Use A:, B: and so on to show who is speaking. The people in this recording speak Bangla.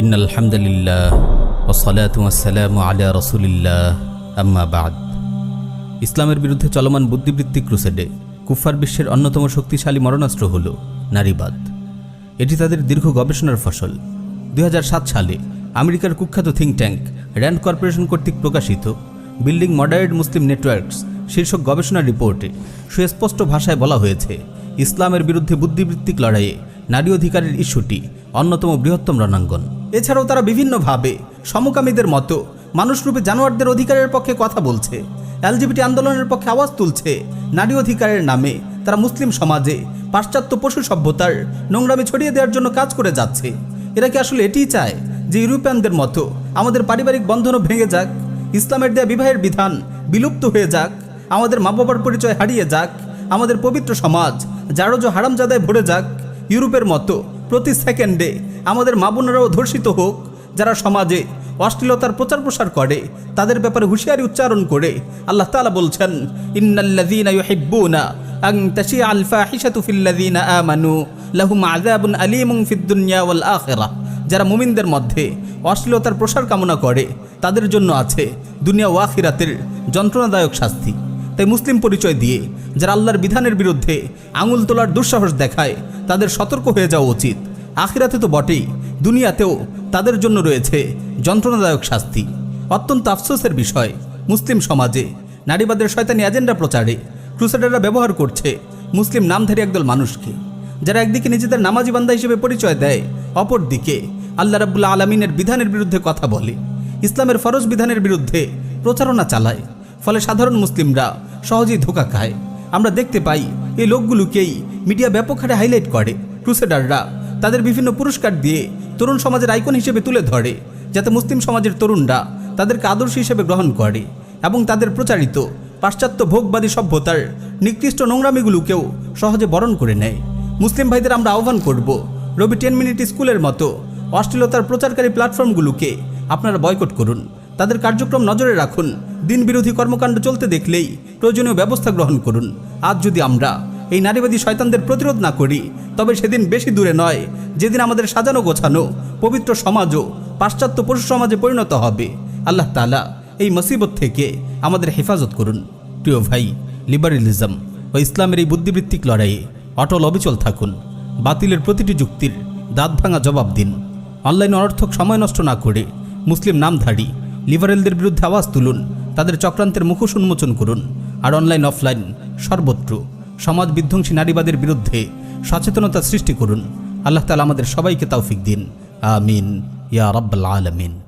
A: ইন আলহামদুলিল্লাহ ওসলাত ওয়াসালাম আলা রসুলিল্লাহ। আম্মা বাদ। ইসলামের বিরুদ্ধে চলমান বুদ্ধিবৃত্তিক ক্রুসেডে কুফার বিশ্বের অন্যতম শক্তিশালী মরণাস্ত্র হল নারীবাদ। এটি তাদের দীর্ঘ গবেষণার ফসল। দু হাজার সাত সালে আমেরিকার কুখ্যাত থিঙ্ক ট্যাঙ্ক র্যান্ড কর্পোরেশন কর্তৃক প্রকাশিত বিল্ডিং মডারেট মুসলিম নেটওয়ার্কস শীর্ষক গবেষণা রিপোর্টে সুস্পষ্ট ভাষায় বলা হয়েছে, ইসলামের বিরুদ্ধে বুদ্ধিবৃত্তিক লড়াইয়ে নারী অধিকারের ইস্যুটি অন্যতম বৃহত্তম রণাঙ্গন। এছাড়াও তারা বিভিন্নভাবে সমকামীদের মতো মানুষরূপে জানোয়ারদের অধিকারের পক্ষে কথা বলছে, এলজিবিটি আন্দোলনের পক্ষে আওয়াজ তুলছে, নারী অধিকারের নামে তারা মুসলিম সমাজে পাশ্চাত্য পশু সভ্যতার নোংরামি ছড়িয়ে দেওয়ার জন্য কাজ করে যাচ্ছে। এরা কি আসলে এটিই চায় যে ইউরোপিয়ানদের মতো আমাদের পারিবারিক বন্ধনও ভেঙে যাক, ইসলামের দেয়া বিবাহের বিধান বিলুপ্ত হয়ে যাক, আমাদের মা বাবার পরিচয় হারিয়ে যাক, আমাদের পবিত্র সমাজ, জারজ হারামজাদায় ভরে যাক, ইউরোপের মতো প্রতি সেকেন্ডে আমাদের মা বোনেরাও ধর্ষিত হোক, যারা সমাজে অশ্লীলতার প্রচার প্রসার করে, তাদের ব্যাপারে হুঁশিয়ারি উচ্চারণ করে আল্লাহ তাআলা বলছেন, ইন্নাল্লাযীনা যারা মুমিনদের মধ্যে অশ্লীলতার প্রসার কামনা করে, তাদের জন্য আছে দুনিয়া ও আখিরাতের যন্ত্রণাদায়ক শাস্তি। তাই মুসলিম পরিচয় দিয়ে, যারা আল্লাহর বিধানের বিরুদ্ধে আঙুল তোলার দুঃসাহস দেখায়, তাদের সতর্ক হয়ে যাওয়া উচিত। আখিরাতে তো বটেই, দুনিয়াতেও তাদের জন্য রয়েছে যন্ত্রণাদায়ক শাস্তি। অত্যন্ত আফসোসের বিষয়, মুসলিম সমাজে নারীবাদের শয়তানি এজেন্ডা প্রচারে ক্রুসেডাররা ব্যবহার করছে মুসলিম নামধারী একদল মানুষকে, যারা একদিকে নিজেদের নামাজি বান্দা হিসেবে পরিচয় দেয়, অপরদিকে আল্লাহ রাবুল্লাহ আলমিনের বিধানের বিরুদ্ধে কথা বলে। ইসলামের ফরজ বিধানের বিরুদ্ধে প্রচারণা চালায়, ফলে সাধারণ মুসলিমরা সহজেই ধোকা খায়। আমরা দেখতে পাই, এই লোকগুলোকেই মিডিয়া ব্যাপক হারে হাইলাইট করে। ক্রুসেডাররা তাদের বিভিন্ন পুরস্কার দিয়ে তরুণ সমাজের আইকন হিসেবে তুলে ধরে, যাতে মুসলিম সমাজের তরুণরা তাদেরকে আদর্শ হিসেবে গ্রহণ করে এবং তাদের প্রচারিত পাশ্চাত্য ভোগবাদী সভ্যতার নিকৃষ্ট নোংরামিগুলোকেও সহজে বরণ করে নেয়। মুসলিম ভাইদের আমরা আহ্বান করব, রবি টেন মিনিট স্কুলের মতো অশ্লীলতার প্রচারকারী প্ল্যাটফর্মগুলোকে আপনারা বয়কট করুন। তাদের কার্যক্রম নজরে রাখুন দিন বিরোধী কর্মকাণ্ড চলতে দেখলেই প্রয়োজনীয় ব্যবস্থা গ্রহণ করুন। আজ যদি আমরা এই নারীবাদী শয়তানদের প্রতিরোধ না করি, তবে সেদিন বেশি দূরে নয়, যেদিন আমাদের সাজানো গোছানো, পবিত্র সমাজও পাশ্চাত্য পশু সমাজে পরিণত হবে। আল্লাহ তালা এই মুসিবত থেকে আমাদের হেফাজত করুন। প্রিয় ভাই, লিবারেলিজম ও ইসলামের এই বুদ্ধিবৃত্তিক লড়াইয়ে অটল অবিচল থাকুন। বাতিলের প্রতিটি যুক্তির দাঁত ভাঙা জবাব দিন। অনলাইন অনর্থক সময় নষ্ট না করে মুসলিম নামধারী লিবারেলদের বিরুদ্ধে আওয়াজ তুলুন। তাদের চক্রান্তের মুখোশ উন্মোচন করুন আর অনলাইন অফলাইন সর্বত্র সমাজ বিধ্বংসী নারীবাদের বিরুদ্ধে সচেতনতা সৃষ্টি করুন। আল্লাহ তালা আমাদের সবাইকে তাওফিক দিন। আমিন। ইয়া রব্বাল আলমিন।